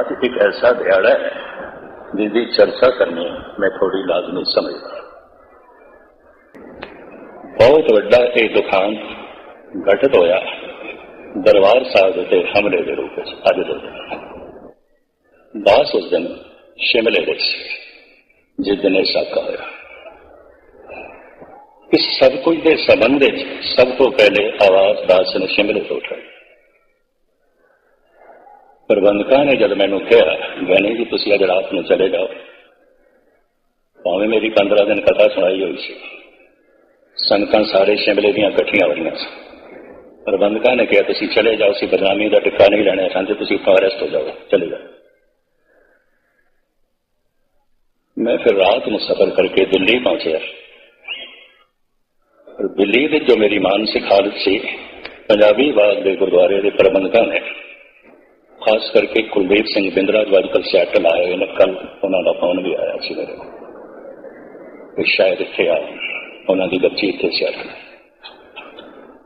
ਅੱਜ ਇੱਕ ਐਸਾ ਦਿਹਾੜਾ ਹੈ ਜਿਸਦੀ ਚਰਚਾ ਕਰਨੀ ਮੈਂ ਥੋੜੀ ਲਾਜ਼ਮੀ ਸਮਝਦਾ ਬਹੁਤ ਵੱਡਾ ਇਹ ਦੁਖਾਂਤ ਘਟਤ ਹੋਇਆ ਦਰਬਾਰ ਸਾਹਿਬ ਦੇ ਹਮਲੇ ਦੇ ਰੂਪ ਵਿੱਚ ਅੱਜ ਦੇ ਦਿਨ। ਦਾਸ ਉਸ ਦਿਨ ਸ਼ਿਮਲੇ ਵਿੱਚ ਜਿਸ ਦਿਨ ਇਹ ਸਾਕਾ ਹੋਇਆ। ਇਸ ਸਭ ਕੁਝ ਦੇ ਸੰਬੰਧ ਵਿੱਚ ਸਭ ਤੋਂ ਪਹਿਲੇ ਆਵਾਜ਼ ਦਾਸ ਨੇ ਸ਼ਿਮਲੇ ਤੋਂ ਉਠਾਈ। ਪ੍ਰਬੰਧਕਾਂ ਨੇ ਜਦ ਮੈਨੂੰ ਕਿਹਾ ਗਾਣੇ ਜੀ ਤੁਸੀਂ ਅੱਜ ਰਾਤ ਨੂੰ ਚਲੇ ਜਾਓ। ਭਾਵੇਂ ਮੇਰੀ 15 ਦਿਨ ਕਥਾ ਸੁਣਾਈ ਹੋਈ ਸੀ। ਸੰਗਤਾਂ ਸਾਰੇ ਸ਼ਿਮਲੇ ਦੀਆਂ ਇਕੱਠੀਆਂ ਹੋਈਆਂ ਸੀ। ਪ੍ਰਬੰਧਕਾਂ ਨੇ ਕਿਹਾ, ਤੁਸੀਂ ਚਲੇ ਜਾਓ ਸੀ ਬਦਨਾਮੀ ਦਾ ਟਿੱਕਾ ਨਹੀਂ ਲੈਣਾ ਸੰਤ ਤੁਸੀਂ ਫਾਰੈਸਟ ਹੋ ਜਾਓ, ਚਲੇ ਜਾਓ। ਮੈਂ ਫਿਰ ਰਾਤ ਨੂੰ ਸਫ਼ਰ ਕਰਕੇ ਦਿੱਲੀ ਪਹੁੰਚਿਆ। ਦਿੱਲੀ ਦੇ ਜੋ ਮੇਰੀ ਮਾਨਸਿਕ ਹਾਲਤ ਸੀ, ਪੰਜਾਬੀ ਬਾਗ ਦੇ ਗੁਰਦੁਆਰੇ ਦੇ ਪ੍ਰਬੰਧਕਾਂ ਨੇ ਖਾਸ ਕਰਕੇ ਕੁਲਦੀਪ ਸਿੰਘ ਬਿੰਦਰਾ ਜੋ ਅੱਜਕੱਲ ਸੈਟਲ ਆਏ ਹੋਏ ਨੇ ਕੱਲ ਉਹਨਾਂ ਦਾ ਫੋਨ ਵੀ ਆਇਆ ਸੀ ਮੇਰੇ ਕੋਲ ਸ਼ਾਇਦ ਇੱਥੇ ਆ ਉਹਨਾਂ ਦੀ ਬੱਚੀ ਇੱਥੇ ਸੈਟਲ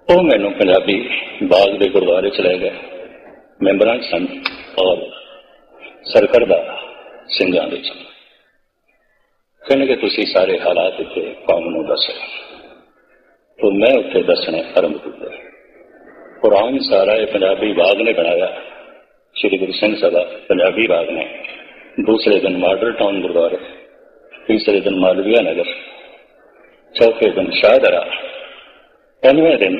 ਉਹ ਮੈਨੂੰ ਪੰਜਾਬੀ ਬਾਗ ਦੇ ਗੁਰਦੁਆਰੇ ਚਲੇ ਗਏ। ਮੈਂਬਰਾਂ ਸਨ ਔਰ ਸਰਕਰਦਾ ਸਿੰਘਾਂ ਦੇ ਸਨ ਕਹਿੰਦੇ ਕਿ ਤੁਸੀਂ ਸਾਰੇ ਹਾਲਾਤ ਇੱਥੇ ਕੌਮ ਨੂੰ ਦੱਸੋ ਤੋਂ ਮੈਂ ਉੱਥੇ ਦੱਸਣੇ ਆਰੰਭ ਕੀਤੇ। ਕੁਰਾਨ ਸਾਰਾ ਇਹ ਪੰਜਾਬੀ ਬਾਗ ਨੇ ਬਣਾਇਆ। شری گرو سنگھ سبھا پنجابی باغ میں، دوسرے دن ماڈر ٹاؤن گرودوارے، تیسرے دن مالویا نگر، چوتھے دن شاہدرا پنجویں دن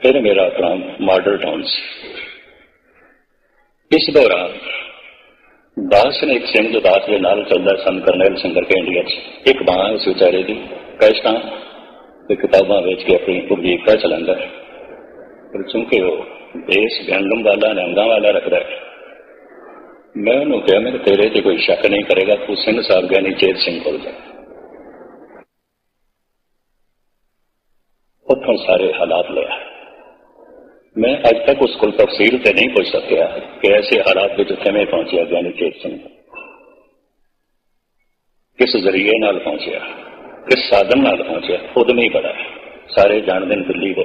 پھر میرا پرام ماڈر ٹاؤن سے اس دوران داس نے ایک سنگھ داس کے نال چلتا سن کرنیل سنگر کے انڈیا چ۔ ایک ماں اس بیچارے کی کشتہ کتاباں ویچ کے اپنی پوری ایکتا چلانا چونکہ وہ بیس گندم والا رنگا والا رکھدا ہے میں انہوں کہا، میں تیرے تے کوئی شک نہیں کرے گا، تو سنگھ صاحب گیا نہیں، چیت سنگھ کول جائے۔ اتوں سارے حالات لیا میں اج تک اس کو تفصیل سے نہیں پوچھ سکیا کہ ایسے حالات میں جتنے میں پہنچیا گیا نہیں، چیت سنگھ۔ کس ذریعے نال پہنچیا؟ کس سادن نال پہنچیا؟ خود نہیں پڑا سارے جان دن دلی کو۔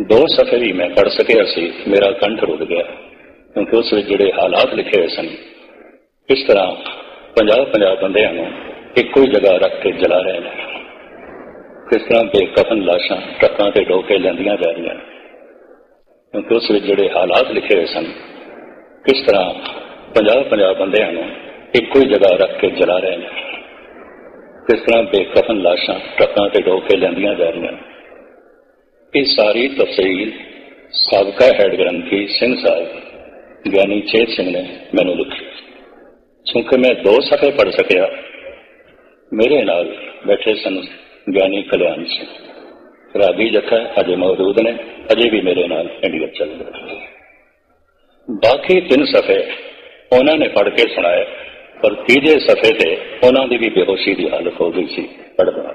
ਦੋ ਸਫ਼ੇ ਹੀ ਮੈਂ ਪੜ੍ਹ ਸਕਿਆ ਸੀ, ਮੇਰਾ ਕੰਠ ਰੁਕ ਗਿਆ, ਕਿਉਂਕਿ ਉਸ ਵਿੱਚ ਜਿਹੜੇ ਹਾਲਾਤ ਲਿਖੇ ਹੋਏ ਸਨ, ਇਸ ਤਰ੍ਹਾਂ 50 50 ਬੰਦਿਆਂ ਨੂੰ ਇੱਕੋ ਹੀ ਜਗ੍ਹਾ ਰੱਖ ਕੇ ਜਲਾ ਰਹੇ ਨੇ। ਕਿਸ ਤਰ੍ਹਾਂ ਬੇਕਫਨ ਲਾਸ਼ਾਂ ਟਰੱਕਾਂ ਤੇ ਢੋਕੇ ਲੈਂਦੀਆਂ ਜਾ ਰਹੀਆਂ ਕਿਉਂਕਿ ਉਸ ਵਿੱਚ ਜਿਹੜੇ ਹਾਲਾਤ ਲਿਖੇ ਹੋਏ ਸਨ, ਕਿਸ ਤਰ੍ਹਾਂ 50 50 ਬੰਦਿਆਂ ਨੂੰ ਇੱਕੋ ਹੀ ਜਗ੍ਹਾ ਰੱਖ ਕੇ ਜਲਾ ਰਹੇ ਨੇ। ਕਿਸ ਤਰ੍ਹਾਂ ਬੇਕਫਨ ਲਾਸ਼ਾਂ ਟਰੱਕਾਂ ਤੇ ਢੋ ਕੇ ਲੈਂਦੀਆਂ ਜਾ ਰਹੀਆਂ ਇਹ ਸਾਰੀ ਤਫਸੀਲ ਸਾਬਕਾ ਹੈਡ ਗ੍ਰੰਥੀ ਸਿੰਘ ਸਾਹਿਬ, ਗਿਆਨੀ ਚੇਤ ਸਿੰਘ ਨੇ ਮੈਨੂੰ ਲਿਖੀ। ਕਿਉਂਕਿ ਮੈਂ ਦੋ ਸਫ਼ੇ ਪੜ ਸਕਿਆ, ਮੇਰੇ ਨਾਲ ਬੈਠੇ ਸਨ ਗਿਆਨੀ ਕਲਿਆਣ ਸਿੰਘ। ਰਾਗੀ ਜਥਾ ਅਜੇ ਮੌਜੂਦ ਨੇ, ਅਜੇ ਵੀ ਮੇਰੇ ਨਾਲ ਇੰਡੀਆ ਚੱਲ ਰਹੇ ਬਾਕੀ ਤਿੰਨ ਸਫ਼ੇ ਉਹਨਾਂ ਨੇ ਪੜ੍ਹ ਕੇ ਸੁਣਾਏ, ਪਰ ਤੀਜੇ ਸਫ਼ੇ ਤੇ ਉਹਨਾਂ ਦੀ ਵੀ ਬੇਹੋਸ਼ੀ ਦੀ ਹਾਲਤ ਹੋ ਗਈ ਸੀ। ਪੜਦਾ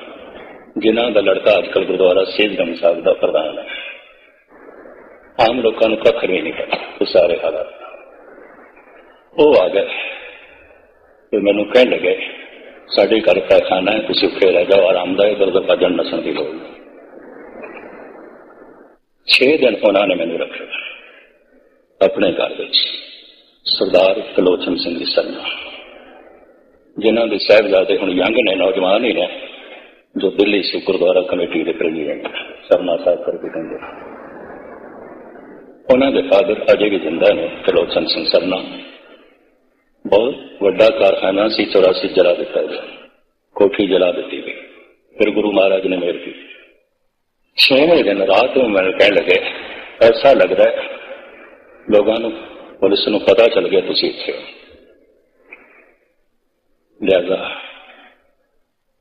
ਜਿਨ੍ਹਾਂ ਦਾ ਲੜਕਾ ਅੱਜਕੱਲ ਗੁਰਦੁਆਰਾ ਸੇਜ ਸੇਜਗੰਜ ਸਾਹਿਬ ਦਾ ਪ੍ਰਧਾਨ ਹੈ। ਆਮ ਲੋਕਾਂ ਨੂੰ ਕੱਖ ਵੀ ਨਹੀਂ ਪਤਾ ਉਹ ਸਾਰੇ ਹਾਲਾਤ। ਉਹ ਆ ਗਏ ਤੇ ਮੈਨੂੰ ਕਹਿਣ ਲੱਗੇ, ਸਾਡੇ ਘਰ ਦਾ ਹੈ, ਤੁਸੀਂ ਉੱਥੇ ਰਹਿ ਜਾਓ, ਆਰਾਮਦਾਇਕ ਦਰਦ ਭਜਨ ਨਸਣ ਦੀ ਲੋੜ ਛੇ ਦਿਨ ਉਹਨਾਂ ਨੇ ਮੈਨੂੰ ਰੱਖਿਆ ਆਪਣੇ ਘਰ ਵਿੱਚ। ਸਰਦਾਰ ਕਲੋਚਨ ਸਿੰਘ ਦੀ ਸਰਨਾ ਜਿਨ੍ਹਾਂ ਦੇ ਸਾਹਿਬਜ਼ਾਦੇ ਹੁਣ ਯੰਗ ਨੇ, ਨੌਜਵਾਨ ਹੀ ਨੇ ਜੋ ਦਿੱਲੀ ਸੇ ਗੁਰਦੁਆਰਾ ਕਮੇਟੀ ਦੇ ਪ੍ਰੈਜ਼ੀਡੈਂਟ ਸਰਨਾ ਸਾਹਿਬ ਕਰਕੇ ਕਹਿੰਦੇ ਉਹਨਾਂ ਦੇ ਫਾਦਰ ਅਜੇ ਵੀ ਜਿੰਦਾ ਨੇ ਕਲੋਚਨ ਸਿੰਘ ਸਰਨਾ ਬਹੁਤ ਵੱਡਾ ਕਾਰਖਾਨਾ ਸੀ 84 ਜਲਾ ਦਿੱਤਾ ਗਿਆ ਕੋਠੀ ਜਲਾ ਦਿੱਤੀ ਗਈ ਫਿਰ ਗੁਰੂ ਮਹਾਰਾਜ ਨੇ ਮੇਰ ਕੀਤੀ। ਛੇਵੇਂ ਦਿਨ ਰਾਤ ਨੂੰ ਮੈਨੂੰ ਕਹਿਣ ਲੱਗੇ, ਐਸਾ ਲੱਗਦਾ ਹੈ, ਲੋਕਾਂ ਨੂੰ, ਪੁਲਿਸ ਨੂੰ ਪਤਾ ਚੱਲ ਗਿਆ ਤੁਸੀਂ ਇੱਥੇ ਹੋ। ਲਿਆਜ਼ਾ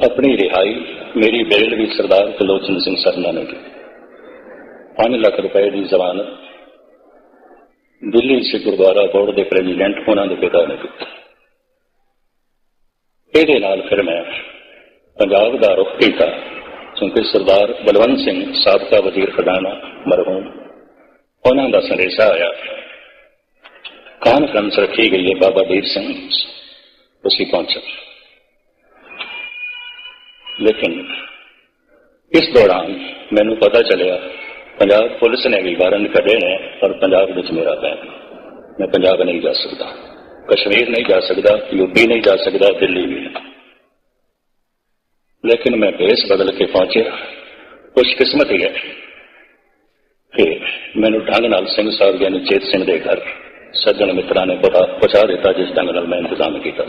اپنی رہائی میری بیلوی سردار کلوچن سنگھ سرنا نے کی۔ پانچ لاکھ روپئے کی ضمانت دلی سے گردوارا بورڈ کے پرزیڈینٹ ہونا کے پتا نے کی۔ یہ پھر میں پنجاب کا رخ کیا کیونکہ سردار بلوت سنگھ سابقہ وزیر خزانہ مرحوم انہوں کا سنیسا آیا۔ کانفرنس رکھی گئی ہے بابا دیر سنگھ، اسی پہنچا۔ لیکن اس دوران مینو پتا چلیا، پنجاب پولیس نے بھی وارنٹ کڈے نے اور پنجاب وچ میرا بینک میں پنجاب نہیں جا سکتا۔ کشمیر نہیں جا سکتا، یو پی نہیں جا سکتا، دلی بھی لیکن میں بیس بدل کے پہنچے کچھ قسمت ہی ہے۔ کہ میں ڈنگ نال سنگھ صاحب یعنی چیت سنگھ دے گھر سجن مترا نے پتا پہنچا دیتا، جس ڈنگ نال میں انتظام کیا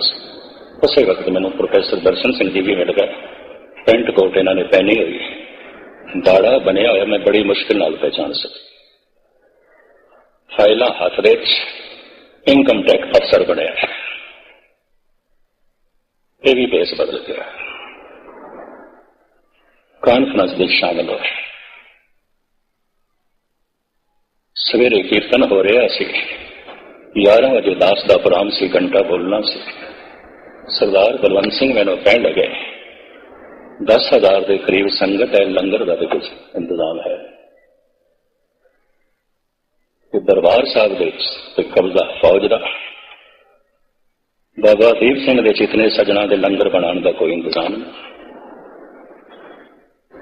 اسی وقت میں پروفیسر درشن سنگھ جی بھی مل گئے۔ پینٹ کوٹ انہوں نے پہنی ہوئی داڑا بنیا ہوا میں بڑی مشکل نال پہچان سک فائل ہاتھ ریچ انکم ٹیکس افسر بنیا یہ بھی بیس بدل گیا کانفرنس بھی شامل ہو سویرے کیرتن ہو رہا سی۔ یار بجے داس کا پرام سی گھنٹہ بولنا سی۔ سردار بلوت سنگھ میرے پہن لگے 10000 ਦੇ ਕਰੀਬ ਸੰਗਤ ਹੈ, ਲੰਗਰ ਦਾ ਵੀ ਕੁਝ ਇੰਤਜ਼ਾਮ ਹੈ। ਤੇ ਦਰਬਾਰ ਸਾਹਿਬ ਦੇ ਤੇ ਕਬਜ਼ਾ ਫੌਜ ਦਾ। ਬਾਬਾ ਦੀਪ ਸਿੰਘ ਦੇ ਚਿਤਨੇ ਸਜਣਾ ਦੇ ਲੰਗਰ ਬਣਾਉਣ ਦਾ ਕੋਈ ਇੰਤਜ਼ਾਮ ਨਹੀਂ।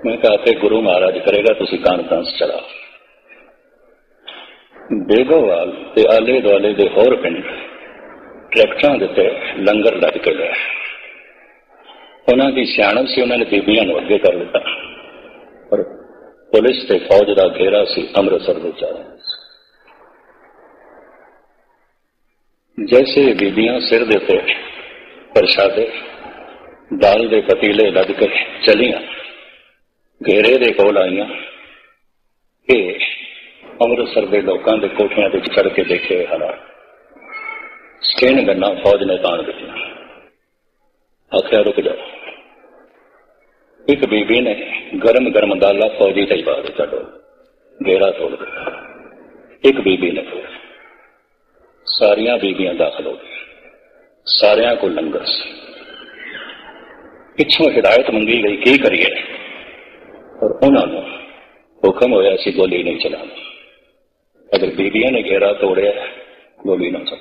ਮੈਂ ਕਿਹਾ ਤੇ ਗੁਰੂ ਮਹਾਰਾਜ ਕਰੇਗਾ, ਤੁਸੀਂ ਕਾਨਫਰੰਸ ਚਲਾ। ਬੇਗੋਵਾਲ ਤੇ ਆਲੇ ਦੁਆਲੇ ਦੇ ਹੋਰ ਪਿੰਡ ਟਰੈਕਟਰਾਂ ਦੇ ਤੇ ਲੰਗਰ ਲੱਗ ਕੇ ਲਿਆ ਉਹਨਾਂ ਦੀ ਸਿਆਣਪ ਸੀ, ਉਹਨਾਂ ਨੇ ਬੀਬੀਆਂ ਨੂੰ ਅੱਗੇ ਕਰ ਦਿੱਤਾ ਪਰ ਪੁਲਿਸ ਤੇ ਫੌਜ ਦਾ ਘੇਰਾ ਸੀ, ਅੰਮ੍ਰਿਤਸਰ ਦੇ ਚਾਰੇ ਜੈਸੇ ਬੀਬੀਆਂ ਸਿਰ ਦੇ ਉੱਤੇ ਪ੍ਰਸ਼ਾਦੇ ਦਾਲ ਦੇ ਪਤੀਲੇ ਲੱਦ ਕੇ ਚਲੀਆਂ, ਘੇਰੇ ਦੇ ਕੋਲ ਆਈਆਂ ਇਹ ਅੰਮ੍ਰਿਤਸਰ ਦੇ ਲੋਕਾਂ ਦੇ ਕੋਠਿਆਂ ਤੇ ਚੜ ਕੇ ਦੇਖੇ ਹਾਲਾਤ। ਸਟੇਨ ਗੰਨਾ ਫੌਜ ਨੇ ਤਾਣ ਦਿੱਤੀਆਂ। ਆਖਿਆ, ਰੁਕ ਜਾਓ। ਇੱਕ ਬੀਬੀ ਨੇ ਗਰਮ ਗਰਮ ਦਾਲਾ ਫੌਜੀ ਤੇ ਪਾ ਦਿੱਤਾ ਡੋਲ ਤੋੜ ਇੱਕ ਬੀਬੀ ਨੇ ਸਾਰੀਆਂ ਬੀਬੀਆਂ ਦਾਖਲ ਹੋ ਗਈਆਂ ਸਾਰਿਆਂ ਕੋਲ ਲੰਗਰ ਸੀ। ਪਿੱਛੋਂ ਹਿਦਾਇਤ ਮੰਗੀ ਗਈ, ਕੀ ਕਰੀਏ? ਪਰ ਉਹਨਾਂ ਨੂੰ ਹੁਕਮ ਹੋਇਆ ਸੀ ਗੋਲੀ ਨਹੀਂ ਚਲਾਉਣੀ। ਅਗਰ ਬੀਬੀਆਂ ਨੇ ਘੇਰਾ ਤੋੜਿਆ, ਗੋਲੀ ਨਾ ਚੱਲ।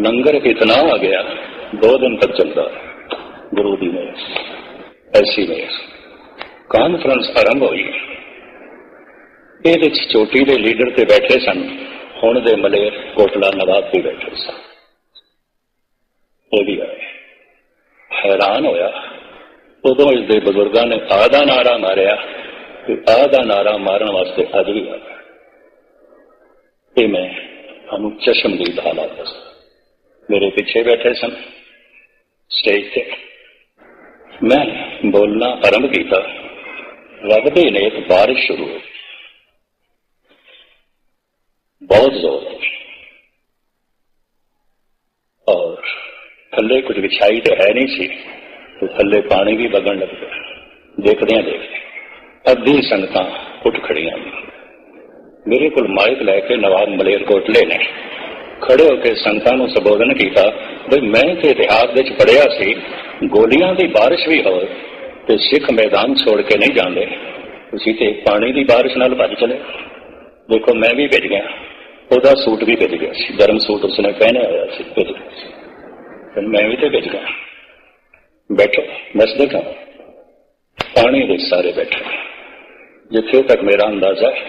ਲੰਗਰ ਇਤਨਾ ਆ ਗਿਆ, ਦੋ ਦਿਨ ਤੱਕ ਚੱਲਦਾ ਗੁਰੂ ਦੀ ਮਿਹਰ। ਐਸੀ ਮਿਹਰ ਕਾਨਫਰੰਸ ਆਰੰਭ ਹੋਈ ਇਹਦੇ ਚ ਚੋਟੀ ਦੇ ਲੀਡਰ ਤੇ ਬੈਠੇ ਸਨ ਹੁਣ ਦੇ ਮਲੇਰ ਕੋਟਲਾ ਨਵਾਬ ਵੀ ਬੈਠੇ ਸਨ ਉਹ ਵੀ ਆਏ ਹੈਰਾਨ ਹੋਇਆ ਉਦੋਂ ਇਸ ਦੇ ਬਜ਼ੁਰਗਾਂ ਨੇ ਆ ਦਾ ਨਾਰਾ ਮਾਰਿਆ ਤੇ ਆ ਦਾ ਨਾਰਾ ਮਾਰਨ ਵਾਸਤੇ ਅੱਜ ਵੀ ਆ ਤੇ ਮੈਂ ਤੁਹਾਨੂੰ ਚਸ਼ਮਦੀਦ ਹਾਲਾਤ ਦੱਸ ਮੇਰੇ ਪਿੱਛੇ ਬੈਠੇ ਸਨ ਸਟੇਜ ਤੇ میں بولنا آرمبھ کیا رب نے ایک بارش شروع بہت زور۔ اور تھلے کچھ بچھائی تو ہے نہیں سی۔ تو تھلے پانی بھی بگن لگ گیا۔ دیکھدیا دیکھتے ادھی سنگت اٹھ کھڑی میرے کو مالک لے کے نواب ملیر کوٹلے نے ਖੜੇ ਹੋ ਕੇ ਸੰਗਤਾਂ ਨੂੰ ਸੰਬੋਧਨ ਕੀਤਾ, ਬਈ ਮੈਂ ਤੇ ਇਤਿਹਾਸ ਵਿੱਚ ਪੜਿਆ ਸੀ, ਗੋਲੀਆਂ ਦੀ ਬਾਰਿਸ਼ ਵੀ ਹੋਵੇ ਤੇ ਸਿੱਖ ਮੈਦਾਨ ਛੋੜ ਕੇ ਨਹੀਂ ਜਾਂਦੇ। ਤੁਸੀਂ ਤੇ ਪਾਣੀ ਦੀ ਬਾਰਿਸ਼ ਨਾਲ ਭੱਜ ਚਲੇ। ਦੇਖੋ, ਮੈਂ ਵੀ ਭਿੱਜ ਗਿਆ। ਉਹਦਾ ਸੂਟ ਵੀ ਭਿੱਜ ਗਿਆ ਸੀ। ਗਰਮ ਸੂਟ ਉਸਨੇ ਪਹਿਨਿਆ ਹੋਇਆ ਸੀ, ਭਿੱਜ ਗਿਆ ਸੀ। ਫਿਰ ਮੈਂ ਵੀ ਤੇ ਭਿੱਜ ਗਿਆ। ਬੈਠੋ, ਬਸ ਦੇਖਾਂ। ਪਾਣੀ ਦੇ ਸਾਰੇ ਬੈਠੇ। ਜਿੱਥੇ ਤੱਕ ਮੇਰਾ ਅੰਦਾਜ਼ਾ ਹੈ,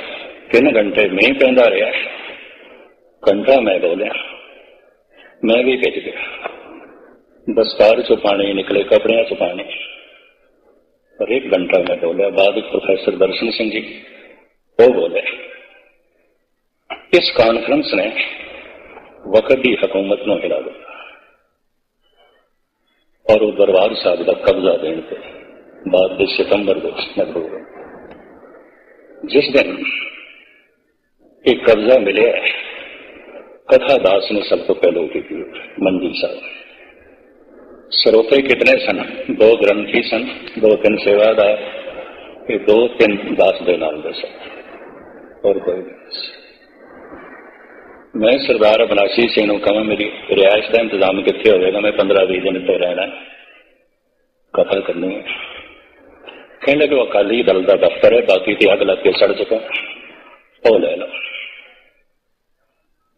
ਤਿੰਨ ਘੰਟੇ ਮੀਂਹ ਪੈਂਦਾ ਰਿਹਾ કંઠા میں بولیا میں بھی ભેજ گیا دستار چو پانی نکلے کپڑے چو پانی۔ اور ایک گھنٹہ میں بولیا بعد پروفیسر درشن سنگھ جی وہ بولے۔ اس کانفرنس نے وقت کی حکومت نو ہلا دیا۔ اور وہ دربار صاحب کا قبضہ دین پہ۔ بعد کے ستمبر دو جس دن ایک قبضہ ملے۔ کتھا داس نے سب کو پہلو کی دی منجی صاحب۔ سروتے کتنے سن؟ دو گرنتھی سن، دو تین سیوا دار دو تین داس دے نام دے سن۔ اور کوئی نہیں۔ میں سردار ابناسی سنگھ نو کہ میری رہائش کا انتظام کتنے ہوئے گا؟ میں پندرہ بیس دن تو رہنا کتھا کرنی ہے۔ کہنے لگے وہ اکالی دل کا دفتر ہے، باقی تھی اگ لگ کے سڑ چکا۔ وہ لے لو۔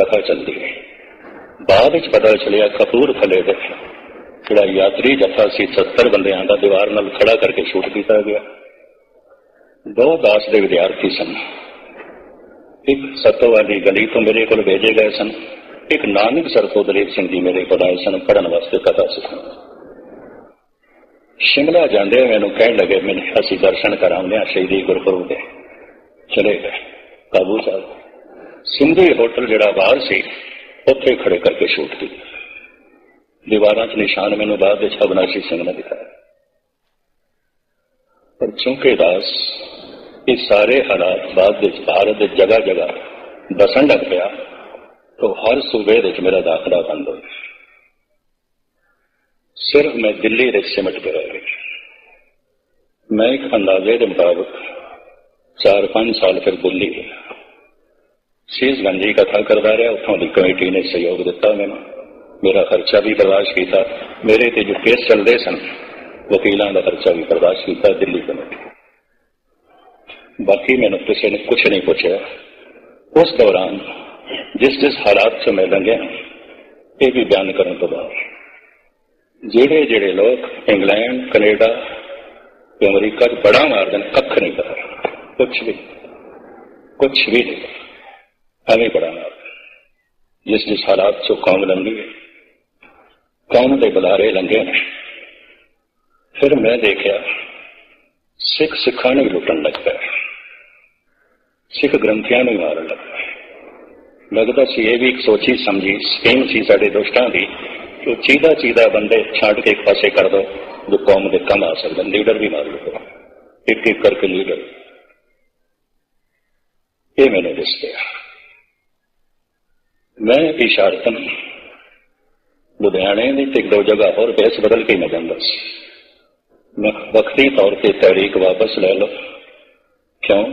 ਕਥਾ ਚੱਲਦੀ ਹੈ। ਬਾਅਦ ਵਿੱਚ ਪਤਾ ਚੱਲਿਆ ਕਪੂਰਥਲੇ ਦੇ ਜਿਹੜਾ ਯਾਤਰੀ ਜਥਾ ਸੀ 70 ਬੰਦਿਆਂ ਦਾ ਦੀਵਾਰ ਨਾਲ ਖੜਾ ਕਰਕੇ ਸ਼ੂਟ ਕੀਤਾ ਗਿਆ। ਦੋ ਦਾਸ ਦੇ ਵਿਦਿਆਰਥੀ ਸਨ। ਇੱਕ ਸਤੋ ਵਾਲੀ ਗਲੀ ਤੋਂ ਮੇਰੇ ਕੋਲ ਭੇਜੇ ਗਏ ਸਨ। ਇੱਕ ਨਾਨਕ ਸਰ ਤੋਂ ਦਲੀਪ ਸਿੰਘ ਜੀ ਮੇਰੇ ਕੋਲ ਆਏ ਸਨ ਪੜਨ ਵਾਸਤੇ ਕਥਾ ਸਿੱਖਣ। ਸ਼ਿਮਲਾ ਜਾਂਦੇ ਮੈਨੂੰ ਕਹਿਣ ਲੱਗੇ, ਮੈਨੂੰ ਅਸੀਂ ਦਰਸ਼ਨ ਕਰਾਉਂਦੇ ਹਾਂ, ਸ਼ਹੀਦੀ ਗੁਰਪੁਰਬ ਦੇ। ਚਲੇ ਗਏ। ਕਾਬੂ ਸਾਹਿਬ ਸਿੰਧੂ ਹੋਟਲ ਜਿਹੜਾ ਬਾਹਰ ਸੀ, ਉੱਥੇ ਖੜੇ ਕਰਕੇ ਸ਼ੂਟ ਕੀਤਾ। ਦੀਵਾਰਾਂ 'ਚ ਨਿਸ਼ਾਨ ਮੈਨੂੰ ਬਾਅਦ ਵਿੱਚ ਅਬਨਾਸ਼ੀ ਸਿੰਘ ਨੇ ਦਿਖਾਇਆ। ਪਰ ਚੁੰਕੇ ਦਾਸ, ਇਹ ਸਾਰੇ ਹਾਲਾਤ ਬਾਅਦ ਵਿੱਚ ਭਾਰਤ ਦੇ ਜਗ੍ਹਾ ਜਗ੍ਹਾ ਦਸਣ ਲੱਗ ਪਿਆ ਤਾਂ ਹਰ ਸੂਬੇ ਵਿੱਚ ਮੇਰਾ ਦਾਖਲਾ ਬੰਦ ਹੋ ਗਿਆ। ਸਿਰਫ ਮੈਂ ਦਿੱਲੀ ਵਿੱਚ ਸਿਮਟ ਕੇ ਰਹਿ ਗਿਆ। ਮੈਂ ਇੱਕ ਅੰਦਾਜ਼ੇ ਦੇ ਮੁਤਾਬਕ 4-5 ਸਾਲ ਫਿਰ ਦਿੱਲੀ ਗਿਆ। سیز گنجی کا تھا کردار ہے اتھوں دی کمیٹی نے سیوگ دیتا میں میرا خرچہ بھی برداشت کیتا۔ میرے تھے جو کیس چل دے سن وکیلان کا خرچہ بھی برداشت کیتا دلی کمیٹی۔ باقی میں نے کسی نے کچھ نہیں پوچھا اس دوران جس جس حالات سے میں لنگے ہیں یہ بھی بیان کروں تو بعد۔ جیڑے جیڑے لوگ انگلینڈ کنیڈا امریکہ بڑا مار دین کھ نہیں کر کچھ بھی۔ کچھ بھی نہیں۔ کر ਐਵੇਂ ਬੜਾ ਮਾਰ ਜਿਸ ਜਿਸ ਹਾਲਾਤ 'ਚੋਂ ਕੌਮ ਲੰਘੀ ਹੈ ਕੌਮ ਦੇ ਬੁਲਾਰੇ ਲੰਘੇ ਨੇ। ਫਿਰ ਮੈਂ ਦੇਖਿਆ, ਸਿੱਖ ਸਿੱਖਾਂ ਨੂੰ ਲੁੱਟਣ ਲੱਗ ਪਿਆ। ਸਿੱਖ ਗ੍ਰੰਥੀਆਂ ਨੂੰ ਮਾਰਨ ਲੱਗ ਪਿਆ। ਲੱਗਦਾ ਸੀ ਇਹ ਵੀ ਇੱਕ ਸੋਚੀ ਸਮਝੀ ਸਕੀਮ ਸੀ ਸਾਡੇ ਦੁਸ਼ਟਾਂ ਦੀ ਕਿ ਚੀਦਾ ਚੀਦਾ ਬੰਦੇ ਛੱਡ ਕੇ ਇੱਕ ਪਾਸੇ ਕਰ ਦੋ, ਜੋ ਕੌਮ ਦੇ ਕੰਮ ਆ ਸਕਦੇ ਲੀਡਰ ਵੀ ਮਾਰ ਲਓ ਇੱਕ ਇੱਕ ਕਰਕੇ ਲੀਡਰ। ਇਹ ਮੈਨੂੰ ਦਿਸਦਾ ਮੈਂ ਇਸ਼ਾਰਤਨ ਲੁਧਿਆਣੇ ਦੀ ਇੱਕ ਦੋ ਜਗ੍ਹਾ ਹੋਰ ਬੇਸ ਬਦਲ ਕੇ ਮੈਂ ਜਾਂਦਾ ਸੀ। ਮੈਂ ਵਕਤੀ ਤੌਰ ਤੇ ਤਹਿਰੀਕ ਵਾਪਸ ਲੈ ਲਓ। ਕਿਉਂ?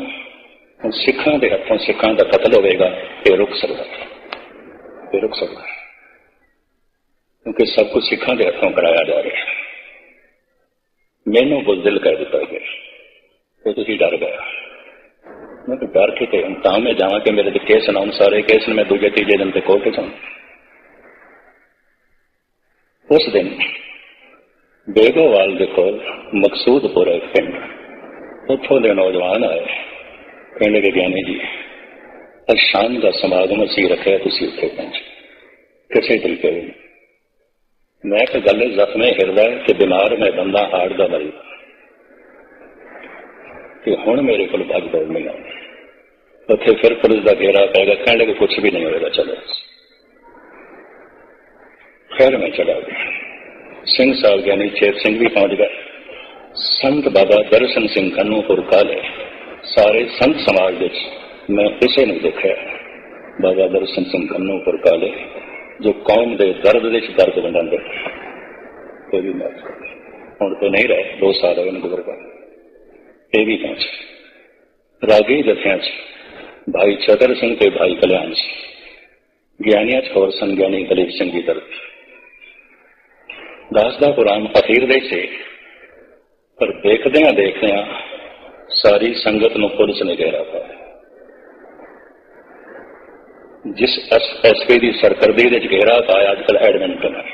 ਹੁਣ ਸਿੱਖਾਂ ਦੇ ਹੱਥੋਂ ਸਿੱਖਾਂ ਦਾ ਕਤਲ ਹੋਵੇਗਾ, ਇਹ ਰੁਕ ਸਕਦਾ ਇਹ ਰੁਕ ਸਕਦਾ ਕਿਉਂਕਿ ਸਭ ਕੁਝ ਸਿੱਖਾਂ ਦੇ ਹੱਥੋਂ ਕਰਾਇਆ ਜਾ ਰਿਹਾ ਮੈਨੂੰ ਬੁਜ਼ਦਿਲ ਕਰ ਦਿੱਤਾ ਗਿਆ। ਤੇ ਤੁਸੀਂ ਡਰ ਗਏ میں تو ڈر کے تاں میں جاؤں کہ میرے کیس نہ آ رہے کیس میں دوجے، تیجے دن تک کو جاؤں اس دن بیگو وال دیکھو مقصود پورا ایک پنڈ اتوں کے نوجوان آئے۔ پنڈ کے گیانے جی اج شام کا سماگم اسی رکھے تھی اتنے پہنچ کسی طریقے۔ میں کہ گلے زخمے ہردا کہ بیمار میں بندہ ہارٹ کا مریض۔ ਕਿ ਹੁਣ ਮੇਰੇ ਕੋਲ ਭੱਜ ਦੌੜ ਨਹੀਂ ਆਉਂਦੀ ਉੱਥੇ ਫਿਰ ਪੁਲਿਸ ਦਾ ਘੇਰਾ ਪੈ ਕਹਿਣ ਕਹਿੰਦੇ ਕਿ ਕੁਝ ਵੀ ਨਹੀਂ ਹੋਏਗਾ, ਚਲੋ। ਖੈਰ ਮੈਂ ਚਲਾ ਗਿਆ। ਸਿੰਘ ਸਾਹਿਬ ਗਿਆਨੀ ਚੇਤ ਸਿੰਘ ਵੀ ਪਹੁੰਚ ਗਏ। ਸੰਤ ਬਾਬਾ ਦਰਸ਼ਨ ਸਿੰਘ ਕਨੂਪੁਰ ਕਾਲੇ ਸਾਰੇ ਸੰਤ ਸਮਾਜ ਵਿੱਚ ਮੈਂ ਕਿਸੇ ਨੂੰ ਦੇਖਿਆ। ਬਾਬਾ ਦਰਸ਼ਨ ਸਿੰਘ ਕੰਨੂ ਪਰ ਕਾਲੇ ਜੋ ਕੌਮ ਦੇ ਦਰਦ ਦੇ ਵਿੱਚ ਦਰਦ ਵੰਡਾਉਂਦੇ ਕੋਈ ਵੀ ਨਾ ਹੁਣ ਤੇ ਨਹੀਂ ਰਹੇ, ਦੋ ਸਾਲ ਹੋਏ ਨੇ ਗੁਜ਼ਰ ਗਏ। ਇਹ ਵੀ ਪਹੁੰਚ ਰਾਗੀ ਜਥਿਆਂ ਚ ਭਾਈ ਛਤਰ ਸਿੰਘ ਤੇ ਭਾਈ ਕਲਿਆਣ ਸਿੰਘ ਗਿਆਨੀਆਂ ਚ ਹੋਰ ਸਨ ਗਿਆਨੀ ਦਲੀਪ ਸਿੰਘ ਜੀ ਦਰਦ ਦਾਸ ਦਾ ਕੁਰਾਨ ਅਖੀਰ ਦੇ ਸੇ ਪਰ ਦੇਖਦਿਆਂ ਦੇਖਦਿਆਂ ਸਾਰੀ ਸੰਗਤ ਨੂੰ ਪੁਲਿਸ ਨੇ ਘੇਰਾ ਪਾਇਆ ਜਿਸ ਐਸਪੀ ਦੀ ਸਰਕਰਦੀ ਦੇ ਵਿੱਚ ਘੇਰਾ ਪਾਇਆ ਅੱਜ ਕੱਲ ਐਡਮਿੰਟਨ ਹੈ ਔਰ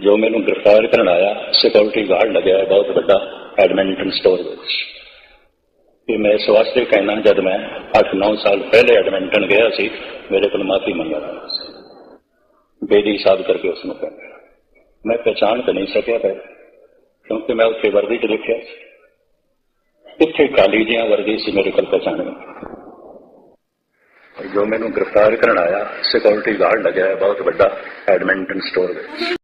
ਜੋ ਮੈਨੂੰ ਗ੍ਰਿਫਤਾਰ ਕਰਨ ਆਇਆ ਸਿਕਿਉਰਿਟੀ ਗਾਰਡ ਲੱਗਿਆ ਹੈ ਬਹੁਤ ਵੱਡਾ ਐਡਮਿੰਟਨ ਸਟੋਰ ਵਿੱਚ। ਕਿ ਮੈਂ ਇਸ ਵਾਸਤੇ ਕਹਿਣਾ ਜਦ ਮੈਂ 8-9 ਸਾਲ ਪਹਿਲੇ ਐਡਮਿੰਟਨ ਗਿਆ ਸੀ, ਮੇਰੇ ਕੋਲ ਮਾਫੀ ਮੰਗਿਆ ਸੀ। ਬੇਦੀ ਸਾਹਿਬ ਕਰਕੇ ਉਸ ਨੂੰ ਕਹਿੰਦਾ। ਮੈਂ ਪਛਾਣ ਤਾਂ ਨਹੀਂ ਸਕਿਆ ਪਰ ਕਿਉਂਕਿ ਮੈਂ ਉੱਥੇ ਵਰਦੀ ਚ ਦੇਖਿਆ ਸੀ। ਇੱਥੇ ਕਾਲੀ ਜਿਹਾ ਵਰਦੀ ਸੀ ਮੇਰੇ ਕੋਲ ਪਛਾਣ ਜੋ ਮੈਨੂੰ ਗ੍ਰਿਫਤਾਰ ਕਰਨ ਆਇਆ ਸਿਕਿਉਰਿਟੀ ਗਾਰਡ ਲੱਗਿਆ ਬਹੁਤ ਵੱਡਾ ਐਡਮਿੰਟਨ ਸਟੋਰ ਵਿੱਚ।